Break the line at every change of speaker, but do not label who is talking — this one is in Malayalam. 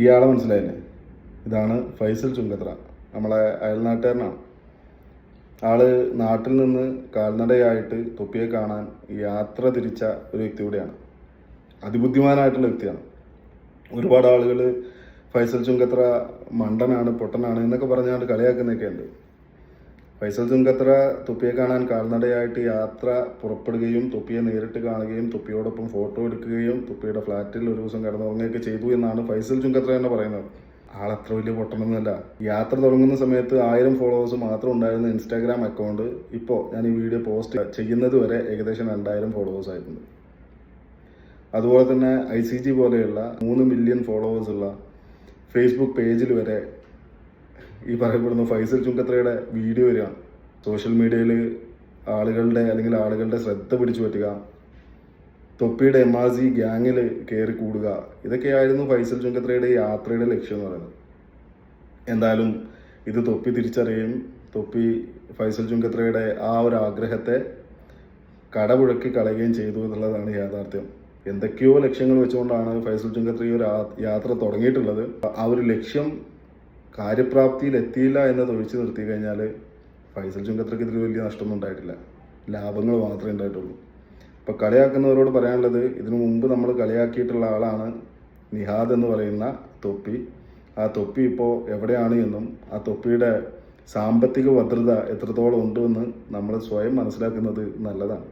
ഇയാളെ മനസ്സിലായില്ലേ? ഇതാണ് ഫൈസൽ ചുങ്കത്ര. നമ്മളെ അയൽനാട്ടുകാരനാണ്. ആൾ നാട്ടിൽ നിന്ന് കാൽനടയായിട്ട് തൊപ്പിയെ കാണാൻ യാത്ര തിരിച്ച ഒരു വ്യക്തി കൂടിയാണ്. അതിബുദ്ധിമാനായിട്ടുള്ള വ്യക്തിയാണ്. ഒരുപാട് ആളുകൾ ഫൈസൽ ചുങ്കത്ര മണ്ടനാണ് പൊട്ടനാണ് എന്നൊക്കെ പറഞ്ഞാണ്ട് കളിയാക്കുന്നൊക്കെ ഉണ്ട് ഫൈസൽ ചുങ്കത്ര തൊപ്പിയെ കാണാൻ കാൽനടയായിട്ട് യാത്ര പുറപ്പെടുകയും തൊപ്പിയെ നേരിട്ട് കാണുകയും തുപ്പിയോടൊപ്പം ഫോട്ടോ എടുക്കുകയും തൊപ്പിയുടെ ഫ്ലാറ്റിൽ ഒരു ദിവസം കിടന്നുറങ്ങുകയൊക്കെ ചെയ്തു എന്നാണ് ഫൈസൽ ചുങ്കത്ര എന്ന് പറയുന്നത്. ആളത്ര വലിയ പൊട്ടണമെന്നല്ല യാത്ര തുടങ്ങുന്ന സമയത്ത് ആയിരം ഫോളോവേഴ്സ് മാത്രം ഉണ്ടായിരുന്ന ഇൻസ്റ്റാഗ്രാം അക്കൗണ്ട് ഇപ്പോൾ ഞാൻ ഈ വീഡിയോ പോസ്റ്റ് ചെയ്യുന്നത് വരെ ഏകദേശം രണ്ടായിരം ഫോളോവേഴ്സ് ആയിട്ടുണ്ട്. അതുപോലെ തന്നെ ഐ സി ജി പോലെയുള്ള മൂന്ന് മില്യൺ ഫോളോവേഴ്സ് ഉള്ള ഫേസ്ബുക്ക് പേജിൽ വരെ ഈ പറയപ്പെടുന്ന ഫൈസൽ ചുങ്കത്രയുടെ വീഡിയോ വരികയാണ് സോഷ്യൽ മീഡിയയിൽ ആളുകളുടെ അല്ലെങ്കിൽ ആളുകളുടെ ശ്രദ്ധ പിടിച്ചു പറ്റുക. തൊപ്പിയുടെ എം ആർ സി ഗ്യാങ്ങിൽ കയറി കൂടുക. ഇതൊക്കെയായിരുന്നു ഫൈസൽ ചുങ്കത്രയുടെ യാത്രയുടെ ലക്ഷ്യം എന്ന് പറയുന്നത്. എന്തായാലും ഇത് തൊപ്പി തിരിച്ചറിയും തൊപ്പി ഫൈസൽ ചുങ്കത്രയുടെ ആ ഒരു ആഗ്രഹത്തെ കടപുഴക്കി കളയുകയും ചെയ്തു എന്നുള്ളതാണ് യാഥാർത്ഥ്യം. എന്തൊക്കെയോ ലക്ഷ്യങ്ങൾ വെച്ചുകൊണ്ടാണ് ഫൈസൽ ചുങ്കത്ര ഈ ഒരു യാത്ര തുടങ്ങിയിട്ടുള്ളത്. ആ ഒരു ലക്ഷ്യം കാര്യപ്രാപ്തിയിൽ എത്തിയില്ല എന്നത് ഒഴിച്ചു നിർത്തി കഴിഞ്ഞാൽ ഫൈസൽ ചുങ്കത്രയ്ക്ക് ഇതിൽ വലിയ നഷ്ടമൊന്നും ഉണ്ടായിട്ടില്ല. ലാഭങ്ങൾ മാത്രമേ ഉണ്ടായിട്ടുള്ളൂ. ഇപ്പോൾ കളിയാക്കുന്നവരോട് പറയാനുള്ളത് ഇതിനു മുമ്പ് നമ്മൾ കളിയാക്കിയിട്ടുള്ള ആളാണ് നിഹാദ് എന്ന് പറയുന്ന തൊപ്പി. ആ തൊപ്പി ഇപ്പോൾ എവിടെയാണ് എന്നും ആ തൊപ്പിയുടെ സാമ്പത്തിക ഭദ്രത എത്രത്തോളം ഉണ്ടെന്ന് നമ്മൾ സ്വയം മനസ്സിലാക്കുന്നത് നല്ലതാണ്.